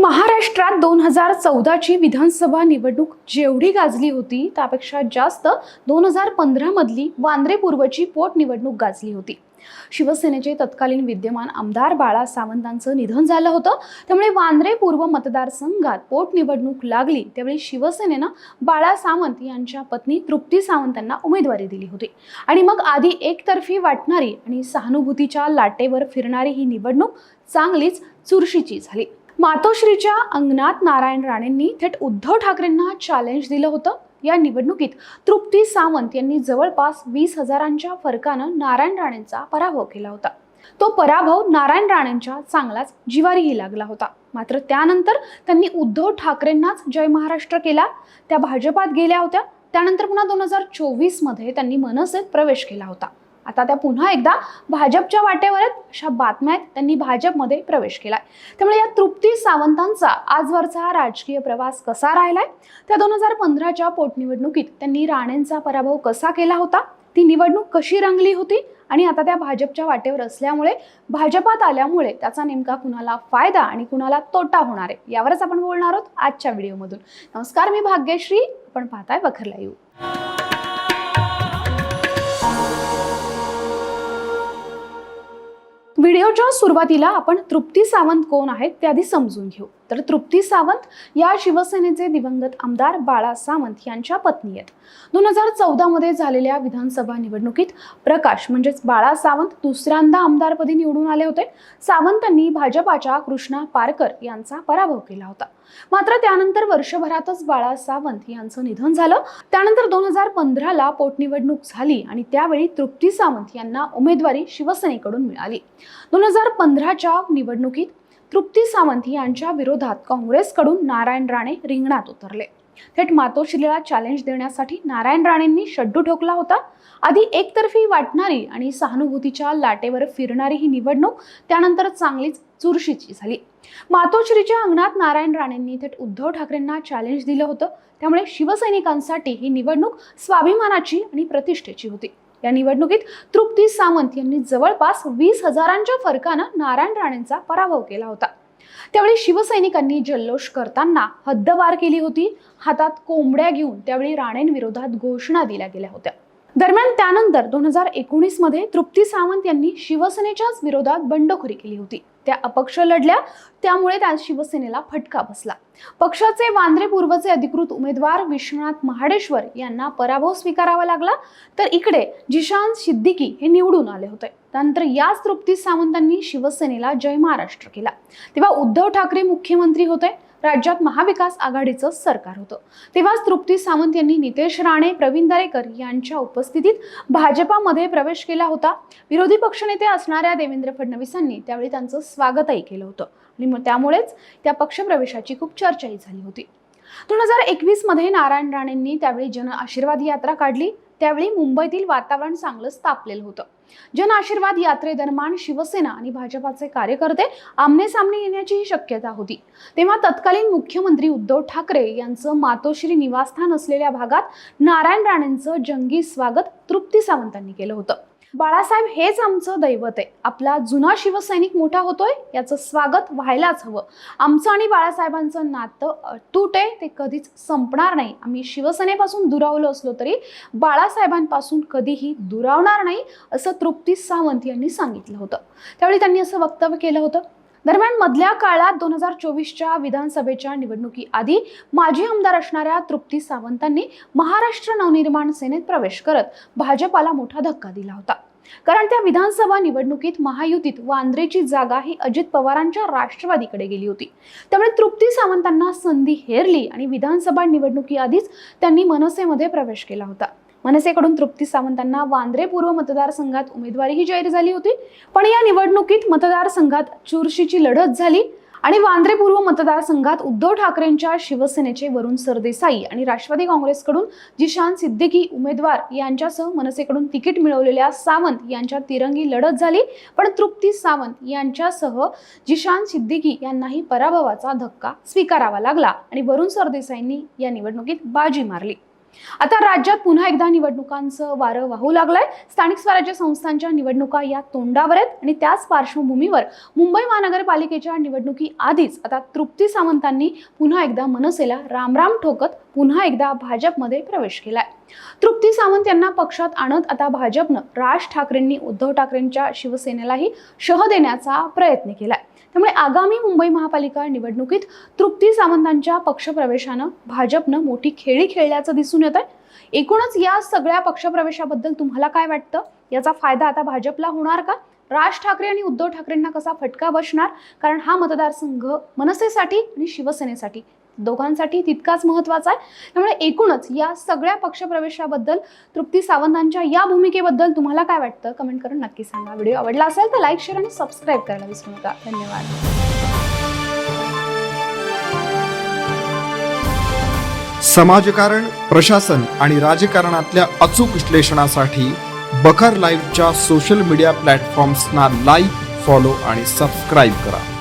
महाराष्ट्रात दोन हजार चौदाची विधानसभा निवडणूक जेवढी गाजली होती त्यापेक्षा जास्त दोन हजार पंधरामधली वांद्रे पूर्वची पोटनिवडणूक गाजली होती. शिवसेनेचे तत्कालीन विद्यमान आमदार बाळा सावंतांचं निधन झालं होतं. त्यामुळे वांद्रे पूर्व मतदारसंघात पोटनिवडणूक लागली त्यावेळी शिवसेनेनं बाळा सावंत यांच्या पत्नी तृप्ती सावंतांना उमेदवारी दिली होती. आणि मग आधी एकतर्फी वाटणारी आणि सहानुभूतीच्या लाटेवर फिरणारी ही निवडणूक चांगलीच चुरशीची झाली. मातोश्रीच्या अंगणात नारायण राणेंनी थेट उद्धव ठाकरेंना चॅलेंज दिलं होतं. या निवडणुकीत तृप्ती सावंत यांनी जवळपास वीस हजारांच्या फरकानं नारायण राणेंचा पराभव केला होता. तो पराभव नारायण राणेंच्या चांगलाच जिवारीही लागला होता. मात्र त्यानंतर त्यांनी उद्धव ठाकरेंनाच जय महाराष्ट्र केला. त्या भाजपात गेल्या होत्या. त्यानंतर पुन्हा दोन हजार चोवीसमध्ये त्यांनी मनसेत प्रवेश केला होता. आता त्या पुन्हा एकदा भाजपच्या वाटेवर अशा बातम्या आहेत. त्यांनी भाजपमध्ये प्रवेश केलाय. त्यामुळे या तृप्ती सावंतांचा आजवरचा राजकीय प्रवास कसा राहिलाय? त्या दोन हजार पंधराच्या पोटनिवडणुकीत त्यांनी राणेंचा पराभव कसा केला होता? ती निवडणूक कशी रंगली होती? आणि आता त्या भाजपच्या वाटेवर असल्यामुळे भाजपात आल्यामुळे त्याचा नेमका कुणाला फायदा आणि कुणाला तोटा होणार आहे? यावरच आपण बोलणार आहोत आजच्या व्हिडिओमधून. नमस्कार मी भाग्यश्री. आपण पाहताय बखरला येऊ व्हिडिओच्या सुरुवातीला आपण तृप्ती सावंत कोण आहेत ते आधी समजून घेऊ. तर तृप्ती सावंत या शिवसेनेचे दिवंगत आमदार बाळा सावंत यांच्या पत्नी आहेत. दोन हजार चौदामध्ये झालेल्या विधानसभा निवडणुकीत प्रकाश म्हणजेच बाळा सावंत दुसऱ्यांदा आमदारपदी निवडून आले होते. सावंतांनी भाजपाच्या कृष्णा पारकर यांचा पराभव केला होता. मात्र त्यानंतर वर्षभरातच बाळा सावंत यांचं निधन झालं. त्यानंतर दोन हजार पंधराला पोटनिवडणूक झाली आणि त्यावेळी तृप्ती सावंत यांना उमेदवारी शिवसेनेकडून मिळाली. दोन हजार पंधराच्या निवडणुकीत तृप्ती सावंत यांच्या विरोधात काँग्रेसकडून नारायण राणे रिंगणात उतरले. थेट मातोश्रीला चॅलेंज देण्यासाठी नारायण राणेंनी शड्डू ठोकला होता. आधी एकतर्फी वाटणारी आणि सहानुभूतीच्या लाटेवर फिरणारी ही निवडणूक त्यानंतर चांगलीच चुरशीची झाली. मातोश्रीच्या अंगणात नारायण राणेंनी थेट उद्धव ठाकरेंना चॅलेंज दिलं होतं. त्यामुळे शिवसैनिकांसाठी ही निवडणूक स्वाभिमानाची आणि प्रतिष्ठेची होती. या निवडणुकीत तृप्ती सावंत यांनी जवळपास वीस हजारांच्या फरकानं नारायण राणेंचा पराभव केला होता. त्यावेळी शिवसैनिकांनी जल्लोष करताना हद्दवार केली होती. हातात कोंबड्या घेऊन त्यावेळी राणेंविरोधात घोषणा दिल्या गेल्या होत्या. दरम्यान त्यानंतर दोन हजार एकोणीसमध्ये तृप्ती सावंत यांनी शिवसेनेच्याच विरोधात बंडखोरी केली होती. त्या अपक्ष लढल्या त्यामुळे त्या शिवसेनेला फटका बसला. पक्षाचे वांद्रे पूर्वचे अधिकृत उमेदवार विश्वनाथ महाडेश्वर यांना पराभव स्वीकारावा लागला. तर इकडे जिशान सिद्दीकी हे निवडून आले होते. त्यानंतर याच तृप्ती सावंतांनी शिवसेनेला जय महाराष्ट्र केला. तेव्हा उद्धव ठाकरे मुख्यमंत्री होते. राज्यात महाविकास आघाडीचं सरकार होतं. तेव्हाच तृप्ती सावंत यांनी नितेश राणे प्रवीण दरेकर यांच्या उपस्थितीत भाजपामध्ये प्रवेश केला होता. विरोधी पक्षनेते असणाऱ्या देवेंद्र फडणवीसांनी त्यावेळी त्यांचं स्वागतही केलं होतं. आणि त्यामुळेच त्या पक्षप्रवेशाची खूप चर्चाही झाली होती. दोन हजार एकवीसमध्ये नारायण राणेंनी त्यावेळी जन आशीर्वाद यात्रा काढली. त्यावेळी मुंबईतील वातावरण चांगलंच तापलेलं होतं. जन आशीर्वाद यात्रेदरम्यान शिवसेना आणि भाजपाचे कार्यकर्ते आमने सामने येण्याचीही शक्यता होती. तेव्हा तत्कालीन मुख्यमंत्री उद्धव ठाकरे यांचं मातोश्री निवासस्थान असलेल्या भागात नारायण राणेंचं जंगी स्वागत तृप्ती सावंतांनी केलं होतं. बाळासाहेब हेच आमचं दैवत आहे. आपला जुना शिवसैनिक मोठा होतोय याचं स्वागत व्हायलाच हवं. आमचं आणि बाळासाहेबांचं नातं अतूट आहे ते कधीच संपणार नाही. आम्ही शिवसेनेपासून दुरावलो असलो तरी बाळासाहेबांपासून कधीही दुरावणार नाही असं तृप्ती सावंत यांनी सांगितलं होतं. त्यावेळी त्यांनी असं वक्तव्य केलं होतं दरम्यान मधल्या काळात दोन हजार चोवीसच्या विधानसभेच्या निवडणुकीआधी माजी आमदार असणाऱ्या तृप्ती सावंतांनी महाराष्ट्र नवनिर्माण सेनेत प्रवेश करत भाजपाला मोठा धक्का दिला होता. कारण त्या विधानसभा निवडणुकीत महायुतीत वांद्रेची जागा ही अजित पवारांच्या राष्ट्रवादीकडे गेली होती. त्यामुळे तृप्ती सावंतांना संधी हेरली आणि विधानसभा निवडणुकीआधीच त्यांनी मनसेमध्ये प्रवेश केला होता. मनसेकडून तृप्ती सावंतांना वांद्रे पूर्व मतदारसंघात उमेदवारीही जाहीर झाली होती. पण या निवडणुकीत मतदारसंघात चुरशीची लढत झाली आणि वांद्रे पूर्व मतदारसंघात उद्धव ठाकरेंच्या शिवसेनेचे वरुण सरदेसाई आणि राष्ट्रवादी काँग्रेसकडून जिशान सिद्दीकी उमेदवार यांच्यासह मनसेकडून तिकीट मिळवलेल्या सावंत यांच्या तिरंगी लढत झाली. पण तृप्ती सावंत यांच्यासह जिशान सिद्दीकी यांनाही पराभवाचा धक्का स्वीकारावा लागला आणि वरुण सरदेसाईंनी या निवडणुकीत बाजी मारली. आता राज्यात पुन्हा एकदा निवडणुकांचं वारं वाहू लागलंय. स्थानिक स्वराज्य संस्थांच्या निवडणुका या तोंडावर आहेत आणि त्याच पार्श्वभूमीवर मुंबई महानगरपालिकेच्या निवडणुकी आधीच आता तृप्ती सावंतांनी पुन्हा एकदा मनसेला रामराम ठोकत पुन्हा एकदा भाजपमध्ये प्रवेश केलाय. तृप्ती सावंत यांना पक्षात आणत आता भाजपनं राज ठाकरेंनी उद्धव ठाकरेंच्या शिवसेनेलाही शह देण्याचा प्रयत्न केलाय. त्यामुळे आगामी मुंबई महापालिका निवडणुकीत तृप्ती सावंतांच्या पक्षप्रवेशानं भाजपनं मोठी खेळी खेळल्याचं दिसून येत आहे एकूणच या सगळ्या पक्षप्रवेशाबद्दल तुम्हाला काय वाटतं? याचा फायदा आता भाजपला होणार का? राज ठाकरे आणि उद्धव ठाकरेंना कसा फटका बसणार? कारण हा मतदारसंघ मनसेसाठी आणि शिवसेनेसाठी दोघांसाठी तितकाच महत्त्वाचा आहे. त्यामुळे एकूणच या सगळ्या पक्षप्रवेशाबद्दल तृप्ती सावंतांच्या या भूमिकेबद्दल तुम्हाला काय वाटतं? कमेंट करून नक्की सांगा. व्हिडिओ आवडला असेल तर लाईक शेअर आणि सबस्क्राईब करायला विसरू नका. धन्यवाद. समाजकारण प्रशासन आणि राजकारणातल्या अचूक विश्लेषणासाठी बखर लाईव्हच्या सोशल मीडिया प्लॅटफॉर्म्सना लाईक फॉलो आणि सबस्क्राईब करा.